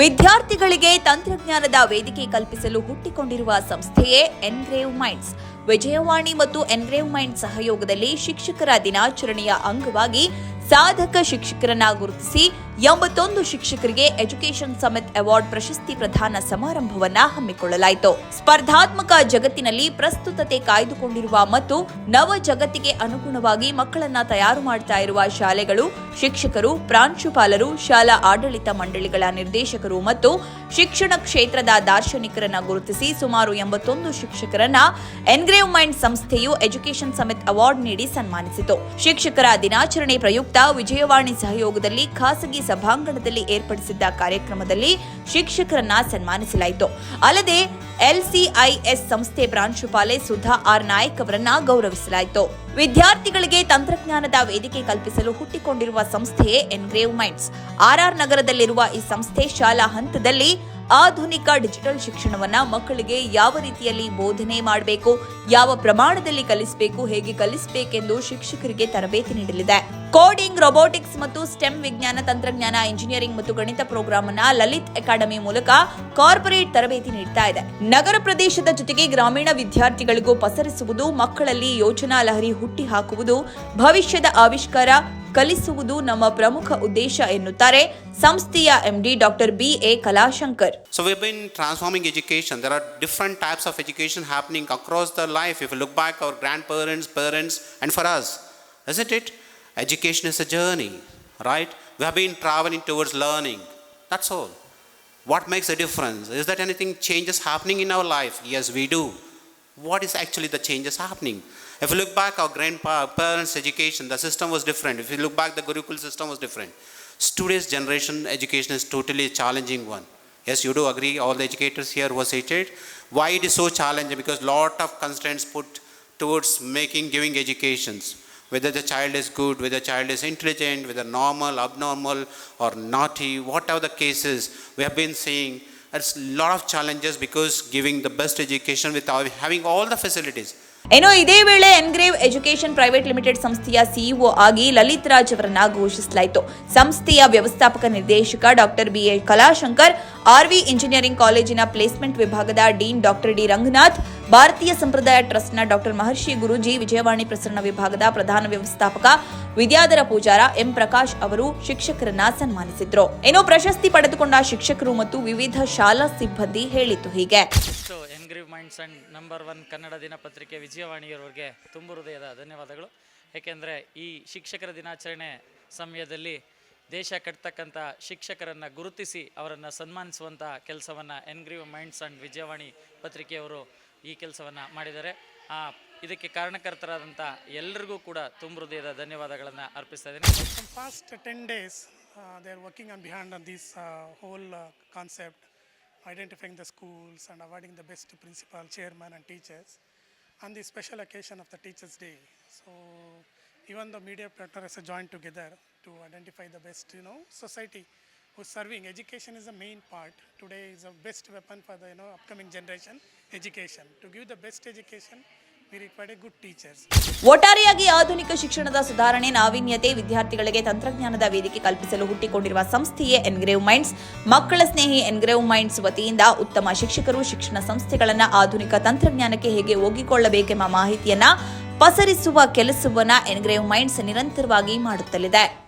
ವಿದ್ಯಾರ್ಥಿಗಳಿಗೆ ತಂತ್ರಜ್ಞಾನದ ವೇದಿಕೆ ಕಲ್ಪಿಸಲು ಹುಟ್ಟಿಕೊಂಡಿರುವ ಸಂಸ್ಥೆಯೇ ಎನ್ಗ್ರೇವ್ ಮೈಂಡ್ಸ್. ವಿಜಯವಾಣಿ ಮತ್ತು ಎನ್ಗ್ರೇವ್ ಮೈಂಡ್ ಸಹಯೋಗದಲ್ಲಿ ಶಿಕ್ಷಕರ ದಿನಾಚರಣೆಯ ಅಂಗವಾಗಿ ಸಾಧಕ ಶಿಕ್ಷಕರನ್ನ ಗುರುತಿಸಿ ಎಂಬತ್ತೊಂದು ಶಿಕ್ಷಕರಿಗೆ ಎಜುಕೇಷನ್ ಸಮಿತ್ ಅವಾರ್ಡ್ ಪ್ರಶಸ್ತಿ ಪ್ರದಾನ ಸಮಾರಂಭವನ್ನ ಹಮ್ಮಿಕೊಳ್ಳಲಾಯಿತು. ಸ್ಪರ್ಧಾತ್ಮಕ ಜಗತ್ತಿನಲ್ಲಿ ಪ್ರಸ್ತುತತೆ ಕಾಯ್ದುಕೊಂಡಿರುವ ಮತ್ತು ನವ ಜಗತ್ತಿಗೆ ಅನುಗುಣವಾಗಿ ಮಕ್ಕಳನ್ನ ತಯಾರು ಮಾಡ್ತಾ ಇರುವ ಶಾಲೆಗಳು, ಶಿಕ್ಷಕರು, ಪ್ರಾಂಶುಪಾಲರು, ಶಾಲಾ ಆಡಳಿತ ಮಂಡಳಿಗಳ ನಿರ್ದೇಶಕರು ಮತ್ತು ಶಿಕ್ಷಣ ಕ್ಷೇತ್ರದ ದಾರ್ಶನಿಕರನ್ನ ಗುರುತಿಸಿ ಸುಮಾರು ಎಂಬತ್ತೊಂದು ಶಿಕ್ಷಕರನ್ನ ಎನ್ಗ್ರೇವ್ ಮೈಂಡ್ ಸಂಸ್ಥೆಯು ಎಜುಕೇಷನ್ ಸಮಿತ್ ಅವಾರ್ಡ್ ನೀಡಿ ಸನ್ಮಾನಿಸಿತು. ಶಿಕ್ಷಕರ ದಿನಾಚರಣೆ ಪ್ರಯುಕ್ತ ವಿಜಯವಾಣಿ ಸಹಯೋಗದಲ್ಲಿ ಖಾಸಗಿ ಸಭಾಂಗಣದಲ್ಲಿ ಏರ್ಪಡಿಸಿದ್ದ ಕಾರ್ಯಕ್ರಮದಲ್ಲಿ ಶಿಕ್ಷಕರನ್ನ ಸನ್ಮಾನಿಸಲಾಯಿತು. ಅಲ್ಲದೆ ಎಲ್ಸಿಐಎಸ್ ಸಂಸ್ಥೆ ಪ್ರಾಂಶುಪಾಲೆ ಸುಧಾ ಆರ್ ನಾಯಕ್ ಅವರನ್ನ ಗೌರವಿಸಲಾಯಿತು. ವಿದ್ಯಾರ್ಥಿಗಳಿಗೆ ತಂತ್ರಜ್ಞಾನದ ವೇದಿಕೆ ಕಲ್ಪಿಸಲು ಹುಟ್ಟಿಕೊಂಡಿರುವ ಸಂಸ್ಥೆಯೇ ಎನ್ಗ್ರೇವ್ ಮೈಂಡ್ಸ್ ಆರ್ಆರ್ ನಗರದಲ್ಲಿರುವ ಈ ಸಂಸ್ಥೆ ಶಾಲಾ ಹಂತದಲ್ಲಿ ಆಧುನಿಕ ಡಿಜಿಟಲ್ ಶಿಕ್ಷಣವನ್ನ ಮಕ್ಕಳಿಗೆ ಯಾವ ರೀತಿಯಲ್ಲಿ ಬೋಧನೆ ಮಾಡಬೇಕು, ಯಾವ ಪ್ರಮಾಣದಲ್ಲಿ ಕಲಿಸಬೇಕು, ಹೇಗೆ ಕಲಿಸಬೇಕೆಂದು ಶಿಕ್ಷಕರಿಗೆ ತರಬೇತಿ ನೀಡಲಿದೆ. ಕೋಡಿಂಗ್ ರೊಬೋಟಿಕ್ಸ್ ಮತ್ತು ಸ್ಟೆಮ್ ವಿಜ್ಞಾನ, ತಂತ್ರಜ್ಞಾನ ಇಂಜಿನಿಯರಿಂಗ್ ಮತ್ತು ಗಣಿತ ಪ್ರೋಗ್ರಾಂ ಅನ್ನ ಲಲಿತ್ ಅಕಾಡೆಮಿ ಮೂಲಕ ಕಾರ್ಪೊರೇಟ್ ತರಬೇತಿ ನೀಡ್ತಾ ಇದೆ. ನಗರ ಪ್ರದೇಶದ ಜೊತೆಗೆ ಗ್ರಾಮೀಣ ವಿದ್ಯಾರ್ಥಿಗಳಿಗೂ ಪಸರಿಸುವುದು, ಮಕ್ಕಳಲ್ಲಿ ಯೋಚನಾ ಲಹರಿ ಹುಟ್ಟಿ ಹಾಕುವುದು ಭವಿಷ್ಯದ ಆವಿಷ್ಕಾರ ಕಲಿಸುವುದು ನಮ್ಮ ಪ್ರಮುಖ ಉದ್ದೇಶ ಎನ್ನುತ್ತಾರೆ ಸಂಸ್ಥೆಯ MD doctor B A Kalashankar So we've been transforming education. There are different types of education happening across the life. If you look back, our grandparents, parents, and for us, isn't it? Education is a journey, right? We have been traveling towards learning. That's all. What makes a difference? Is that anything changes happening in our life? Yes, we do. What is actually the changes happening? If you look back, our grandparents' education, the system was different. If you look back, the Gurukul system was different. Today's generation education is totally challenging one. Yes, you do agree. All the educators here was stated. Why it is so challenging? Because lot of constraints put towards making giving educations. Whether the child is good, whether the child is intelligent, whether normal, abnormal, or naughty, whatever the cases, we have been seeing. It's a lot of challenges because giving the best education without having all the facilities. ಏನೋ ಇದೇ ವೇಳೆ engrave education private limited ಸಂಸ್ಥೆಯ CEO ಆಗಿ ಲಲಿತ್ ರಾಜ್ ಅವರನ್ನ ಘೋಷಿಸಲಾಯಿತು. ಸಂಸ್ಥೆಯ ವ್ಯವಸ್ಥಾಪಕ ನಿರ್ದೇಶಕ doctor B A Kalashankar RV engineering ಕಾಲೇಜಿನ ಪ್ಲೇಸ್ಮೆಂಟ್ ವಿಭಾಗದ dean doctor D Ranganath, Bharatiya Sampradaya ಟ್ರಸ್ಟ್ನ ಡಾಕ್ಟರ್ ಮಹರ್ಷಿ ಗುರುಜಿ ವಿಜಯವಾಣಿ ಪ್ರಸರಣ ವಿಭಾಗದ ಪ್ರಧಾನ ವ್ಯವಸ್ಥಾಪಕ ವಿದ್ಯಾಧರ ಪೂಜಾರ ಎಂ ಪ್ರಕಾಶ್ ಅವರು ಶಿಕ್ಷಕರನ್ನ ಸನ್ಮಾನಿಸಿದ್ರು. ಏನೋ ಪ್ರಶಸ್ತಿ ಪಡೆದುಕೊಂಡ ಶಿಕ್ಷಕರು ಮತ್ತು ವಿವಿಧ ಶಾಲಾ ಸಿಬ್ಬಂದಿ ಹೇಳಿತು ಹೀಗೆ. Engrave minds and number one Kannada ದಿನಪತ್ರಿಕೆ ವಿಜಯವಾಣಿಯವರಿಗೆ ತುಂಬ ಹೃದಯದ ಧನ್ಯವಾದಗಳು. ಏಕೆಂದರೆ ಈ ಶಿಕ್ಷಕರ ದಿನಾಚರಣೆ ಸಮಯದಲ್ಲಿ ದೇಶ ಕಟ್ತಕ್ಕಂಥ ಶಿಕ್ಷಕರನ್ನು ಗುರುತಿಸಿ ಅವರನ್ನು ಸನ್ಮಾನಿಸುವಂಥ ಕೆಲಸವನ್ನು ಎನ್ಗ್ರೀವ್ ಮೈಂಡ್ಸ್ ಆ್ಯಂಡ್ ವಿಜಯವಾಣಿ ಪತ್ರಿಕೆಯವರು ಈ ಕೆಲಸವನ್ನು ಮಾಡಿದ್ದಾರೆ. ಇದಕ್ಕೆ ಕಾರಣಕರ್ತರಾದಂಥ ಎಲ್ಲರಿಗೂ ಕೂಡ ತುಂಬ ಹೃದಯದ ಧನ್ಯವಾದಗಳನ್ನು ಅರ್ಪಿಸ್ತಾ ಇದ್ದೀನಿ. From past 10 days, uh, they are working on this whole this identifying the schools and awarding the best principal, chairman, and teachers on the special occasion of the Teachers' Day. So, even the media partners have joined together to identify the best, you know, society who's serving. Education is the main part. Today is the best weapon for the, you know, upcoming generation, education. To give the best education, ಒಟ್ಟಾರೆಯಾಗಿ ಆಧುನಿಕ ಶಿಕ್ಷಣದ ಸುಧಾರಣೆ, ನಾವೀನ್ಯತೆ, ವಿದ್ಯಾರ್ಥಿಗಳಿಗೆ ತಂತ್ರಜ್ಞಾನದ ವೇದಿಕೆ ಕಲ್ಪಿಸಲು ಹುಟ್ಟಿಕೊಂಡಿರುವ ಸಂಸ್ಥೆಯೇ ಎನ್ಗ್ರೇವ್ ಮೈಂಡ್ಸ್. ಮಕ್ಕಳ ಸ್ನೇಹಿ ಎನ್ಗ್ರೇವ್ ಮೈಂಡ್ಸ್ ವತಿಯಿಂದ ಉತ್ತಮ ಶಿಕ್ಷಕರು ಶಿಕ್ಷಣ ಸಂಸ್ಥೆಗಳನ್ನ ಆಧುನಿಕ ತಂತ್ರಜ್ಞಾನಕ್ಕೆ ಹೇಗೆ ಒಗ್ಗಿಕೊಳ್ಳಬೇಕೆಂಬ ಮಾಹಿತಿಯನ್ನ ಪಸರಿಸುವ ಕೆಲಸವನ್ನ ಎನ್ಗ್ರೇವ್ ಮೈಂಡ್ಸ್ ನಿರಂತರವಾಗಿ ಮಾಡುತ್ತಲಿದೆ.